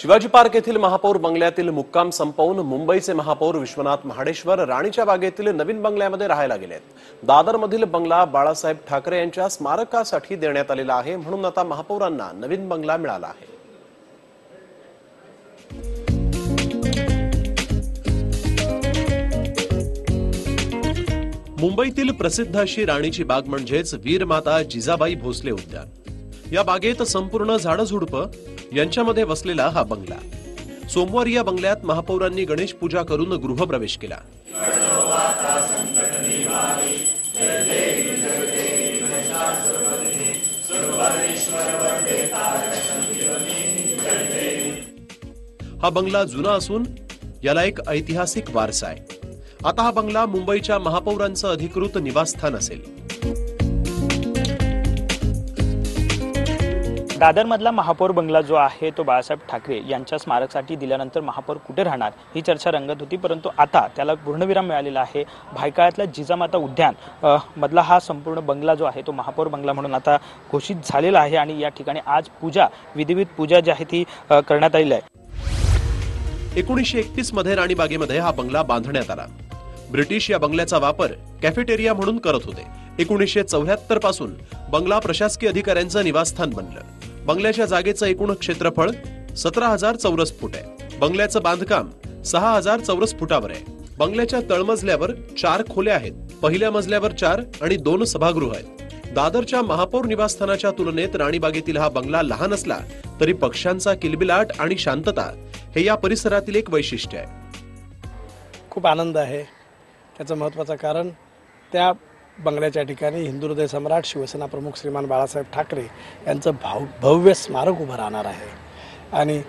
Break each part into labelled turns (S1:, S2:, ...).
S1: Shivaji park येथील महापौर बंगल्यातील मुक्काम संपवून मुंबईचे महापौर विश्वनाथ महाडेश्वर राणीच्या बागेतील नवीन बंगल्यामध्ये राहायला गेलेत. दादरमधील बंगला बाळासाहेब ठाकरे यांच्या स्मारकासाठी देण्यात आलेला आहे म्हणून आता महापौरांना नवीन बंगला मिळाला आहे. मुंबईतील प्रसिद्ध अशी राणीची बाग म्हणजेच वीरमाता जिजाबाई भोसले उद्यान. या बागेत संपूर्ण झाडझुडपं यांच्यामध्ये वसलेला हा बंगला. सोमवारी या बंगल्यात महापौरांनी गणेश पूजा करून गृहप्रवेश केला. हा बंगला जुना असून याला एक ऐतिहासिक वारसा आहे. आता हा बंगला मुंबईच्या महापौरांचं अधिकृत निवासस्थान असेल.
S2: दादरमधला महापौर बंगला जो आहे तो बाळासाहेब ठाकरे यांच्या स्मारकासाठी दिल्यानंतर महापौर कुठे राहणार? ही चर्चा रंगत होती परंतु आता त्याला पूर्णविराम मिळालेला आहे. भायकाळातला जिजामाता उद्यान मधला हा संपूर्ण बंगला जो आहे तो महापौर बंगला म्हणून आता घोषित झालेला आहे आणि या ठिकाणी आज पूजा विधिविध पूजा जी आहे ती करण्यात आलेली आहे.
S1: एकोणीसशे एकतीसमध्ये राणीबागेमध्ये हा बंगला बांधण्यात आला. ब्रिटिश या बंगल्याचा वापर कॅफेटेरिया म्हणून करत होते. एकोणीसशे चौऱ्याहत्तरपासून बंगला प्रशासकीय अधिकाऱ्यांचं निवासस्थान बनलं. बंगल्याच्या जागेचं एकूण क्षेत्रफळ सतरा हजार चौरस फूट आहे. बंगल्याचं बांधकाम सहा हजार चौरस फुटावर आहे. बंगल्याच्या तळमजल्यावर चार खोल्या आहेत. पहिल्या मजल्यावर चार आणि दोन सभागृह आहेत. दादरच्या महापौर निवासस्थानाच्या तुलनेत राणीबागेतील हा बंगला लहान असला तरी पक्ष्यांचा किलबिलाट आणि शांतता हे या परिसरातील एक वैशिष्ट्य आहे.
S3: खूप आनंद आहे. त्याचं महत्त्वाचं कारण त्या बंगल्याच्या ठिकाणी हिंदू हृदय सम्राट शिवसेना प्रमुख श्रीमान बाळासाहेब ठाकरे यांचं भाव भव्य स्मारक उभं राहणार आहे. आणि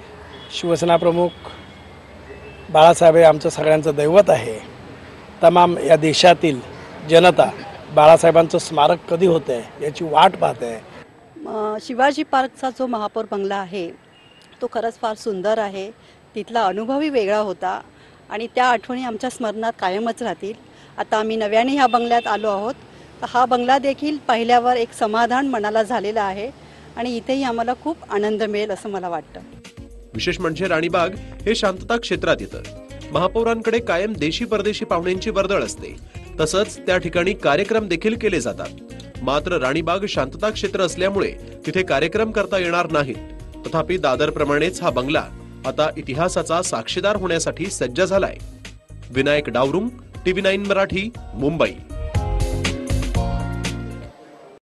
S3: शिवसेना प्रमुख बाळासाहेब हे आमचं सगळ्यांचं दैवत आहे. तमाम या देशातील जनता बाळासाहेबांचं स्मारक कधी होतं आहे याची वाट पाहत आहे
S4: शिवाजी पार्कचा जो महापौर बंगला आहे तो खरंच फार सुंदर आहे. तिथला अनुभवही वेगळा होता. आणि त्या आठवणी आमच्या स्मरणात कायमच राहतील. आता आम्ही नव्याने ह्या बंगल्यात आलो आहोत. तर हा बंगला देखील पाहिल्यावर एक समाधान मनाला झालेलं आहे आणि इथेही आम्हाला खूप आनंद मिळेल असं मला वाटतं.
S1: विशेष म्हणजे राणीबाग हे शांतता क्षेत्रात येतं. महापौरांकडे कायम देशी परदेशी पाहुण्यांची वर्दळ असते. तसंच त्या ठिकाणी कार्यक्रम देखील केले जातात. मात्र राणीबाग शांतता क्षेत्र असल्यामुळे तिथे कार्यक्रम करता येणार नाहीत. तथापि दादरप्रमाणेच हा बंगला आता इतिहासाचा साक्षीदार होण्यासाठी सज्ज झालाय. Vinayak Davrung TV nine Marathi Mumbai.